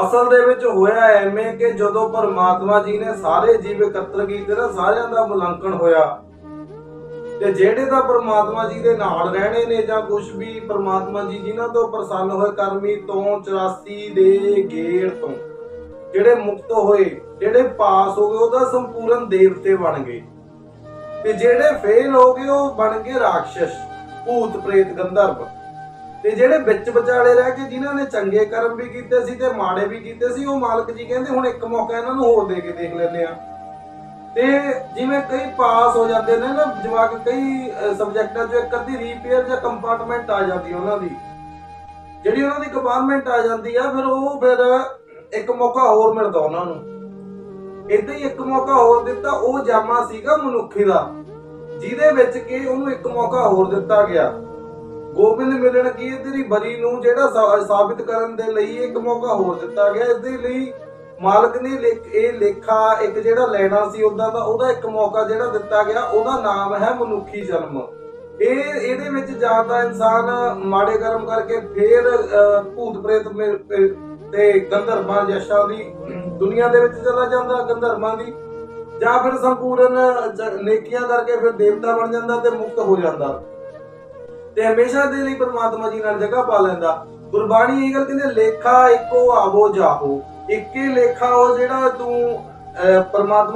ਅਸਲ ਦੇ ਵਿੱਚ ਹੋਇਆ ਐਵੇਂ ਕਿ ਜਦੋਂ ਪਰਮਾਤਮਾ ਜੀ ਨੇ ਸਾਰੇ ਜੀਵ ਇਕੱਤਰ ਕੀਤੇ ਨਾ, ਸਾਰਿਆਂ ਦਾ ਮੁਲਾਂਕਣ ਹੋਇਆ। ਤੇ ਜਿਹੜੇ ਤਾਂ ਪਰਮਾਤਮਾ ਜੀ ਦੇ ਨਾਲ ਰਹਿਣੇ ਨੇ ਜਾਂ ਕੁਝ ਵੀ ਪਰਮਾਤਮਾ ਜੀ ਜਿਨ੍ਹਾਂ ਤੋਂ ਪ੍ਰਸੰਨ ਹੋਏ, ਕਰਮੀ ਤੋਂ 84 ਦੇ ਗੇੜ ਤੋਂ, ਜਿਹੜੇ ਮੁਕਤ ਹੋਏ, ਜਿਹੜੇ ਪਾਸ ਹੋ ਗਏ, ਉਹਦਾ ਸੰਪੂਰਨ ਦੇਵਤੇ ਬਣ ਗਏ। ਤੇ ਜਿਹੜੇ ਫੇਲ ਹੋ ਗਏ, ਉਹ ਬਣ ਗਏ ਰਾਖਸ਼ ਭੂਤ ਪ੍ਰੇਤ ਗੰਧਰਵ ਤੇ ਜਿਹੜੇ ਵਿੱਚ ਵਿਚਾਲੇ ਰਹਿ ਕੇ ਜਿਨ੍ਹਾਂ ਨੇ ਚੰਗੇ ਕਰਮ ਵੀ ਕੀਤੇ ਸੀ ਤੇ ਮਾੜੇ ਵੀ ਕੀਤੇ ਸੀ, ਉਹ ਮਾਲਕ ਜੀ ਕਹਿੰਦੇ ਹੁਣ ਇੱਕ ਮੌਕਾ ਇਹਨਾਂ ਨੂੰ ਹੋਰ ਦੇ ਕੇ ਦੇਖ ਲੈਂਦੇ ਆ ਤੇ ਜਿਵੇਂ ਕਈ ਪਾਸ ਹੋ ਜਾਂਦੇ ਨੇ ਨਾ, ਜਵਾਕ ਕਈ ਸਬਜੈਕਟਾਂ 'ਚ ਇੱਕ ਅੱਧੀ ਰੀਪੇਅਰ ਜਾਂ ਕੰਪਾਰਟਮੈਂਟ ਆ ਜਾਂਦੀ ਉਹਨਾਂ ਦੀ। ਜਿਹੜੀ ਉਹਨਾਂ ਦੀ ਕੰਪਾਰਟਮੈਂਟ ਆ ਜਾਂਦੀ ਆ, ਫਿਰ ਉਹ ਫਿਰ ਇੱਕ ਮੌਕਾ ਹੋਰ ਮਿਲਦਾ ਉਹਨਾਂ ਨੂੰ। ਇਦਾਂ ਹੀ ਇੱਕ ਮੌਕਾ ਹੋਰ ਦਿੱਤਾ, ਉਹ ਜਾਮਾ ਸੀਗਾ ਮਨੁੱਖੀ ਦਾ, ਜਿਹਦੇ ਵਿੱਚ ਕਿ ਉਹਨੂੰ ਇੱਕ ਮੌਕਾ ਹੋਰ ਦਿੱਤਾ ਗਿਆ। ਗੋਬਿੰਦ ਮਿਲਣ ਕੀ ਤੇਰੀ ਬਰੀ ਨੂੰ ਜਿਹੜਾ ਸਾਬਿਤ ਕਰਨ ਦੇ ਲਈ ਇੱਕ ਮੌਕਾ ਹੋਰ ਦਿੱਤਾ ਗਿਆ। ਇਸ ਦੇ ਲਈ ਮਾਲਕ ਨੇ ਇਹ ਲੇਖਾ ਇੱਕ ਜਿਹੜਾ ਲੈਣਾ ਸੀ ਉਹਦਾ ਦਾ, ਉਹਦਾ ਇੱਕ ਮੌਕਾ ਜਿਹੜਾ ਦਿੱਤਾ ਗਿਆ। ਉਹਦਾ ਨਾਮ ਹੈ ਮਨੁੱਖੀ ਜਨਮ। ਇਹ ਇਹਦੇ ਵਿੱਚ ਜਾਂ ਇਨਸਾਨ ਮਾੜੇ ਕਰਮ ਕਰਕੇ ਫੇਰ ਭੂਤ ਪ੍ਰੇਤ ਤੇ ਗੰਧਰਵਾਂ ਯਸ਼ਾਂ ਦੀ ਦੁਨੀਆ ਦੇ ਵਿੱਚ ਚਲਾ ਜਾਂਦਾ, ਗੰਧਰਵਾਂ ਦੀ। ਜਾਂ ਫਿਰ ਸੰਪੂਰਨ ਨੇਕੀਆਂ ਕਰਕੇ ਫਿਰ ਦੇਵਤਾ ਬਣ ਜਾਂਦਾ ਤੇ ਮੁਕਤ ਹੋ ਜਾਂਦਾ। ਤੇ ਹਮੇਸ਼ਾ ਦੇ ਲਈ ਪ੍ਰਮਾਤਮਾ ਜੀ ਨਾਲ ਜਗ੍ਹਾ ਪਾ ਲੈਂਦਾ। ਗੁਰਬਾਣੀ ਇਹ ਗੱਲ ਕਹਿੰਦੇ ਲੇਖਾ ਇੱਕੋ ਆਵੋ ਜਾਹੋ। ਇੱਕੇ ਲੇਖਾ ਉਹ ਜਿਹੜਾ ਤੂੰ ਅਹ,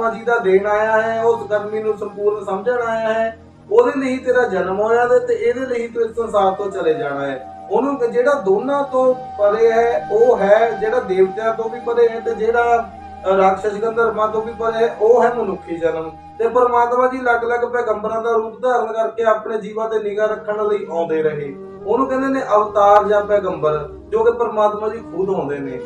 ਜੀ ਦਾ ਦੇਣ ਆਇਆ ਹੈ ਉਸ ਕਰਮੀ ਨੂੰ ਸੰਪੂਰਨ ਸਮਝਣ ਆਇਆ ਹੈ ਉਹਦੇ ਲਈ ਤੇਰਾ ਜਨਮ ਹੋਇਆ ਤੇ ਇਹਦੇ ਲਈ ਤੂੰ ਇਸ ਸੰਸਾਰ ਤੋਂ ਚਲੇ ਜਾਣਾ ਹੈ। ਉਹਨੂੰ ਜਿਹੜਾ ਦੋਨਾਂ ਤੋਂ ਪਰੇ ਹੈ ਉਹ ਹੈ ਜਿਹੜਾ ਦੇਵਤਿਆਂ ਤੋਂ ਵੀ ਪਰੇ ਹੈ ਤੇ ਜਿਹੜਾ ਰਾਖਸ਼ ਗੰਧਰਵਾਂ ਤੋਂ ਵੀ ਪਰੇ, ਉਹ ਹੈ ਮਨੁੱਖੀ ਜਨਮ। ਤੇ ਪਰਮਾਤਮਾ ਜੀ ਅਲੱਗ-ਅਲੱਗ ਪੈਗੰਬਰਾਂ ਦਾ ਰੂਪ ਧਾਰਨ ਕਰਕੇ ਆਪਣੇ ਜੀਵਾਂ ਤੇ ਨਿਗਾਹ ਰੱਖਣ ਲਈ ਆਉਂਦੇ ਰਹੇ। ਉਹਨੂੰ ਕਹਿੰਦੇ ਨੇ ਅਵਤਾਰ ਜਾਂ ਪੈਗੰਬਰ, ਜੋ ਕਿ ਪਰਮਾਤਮਾ ਜੀ ਖੁਦ ਆਉਂਦੇ ਨੇ।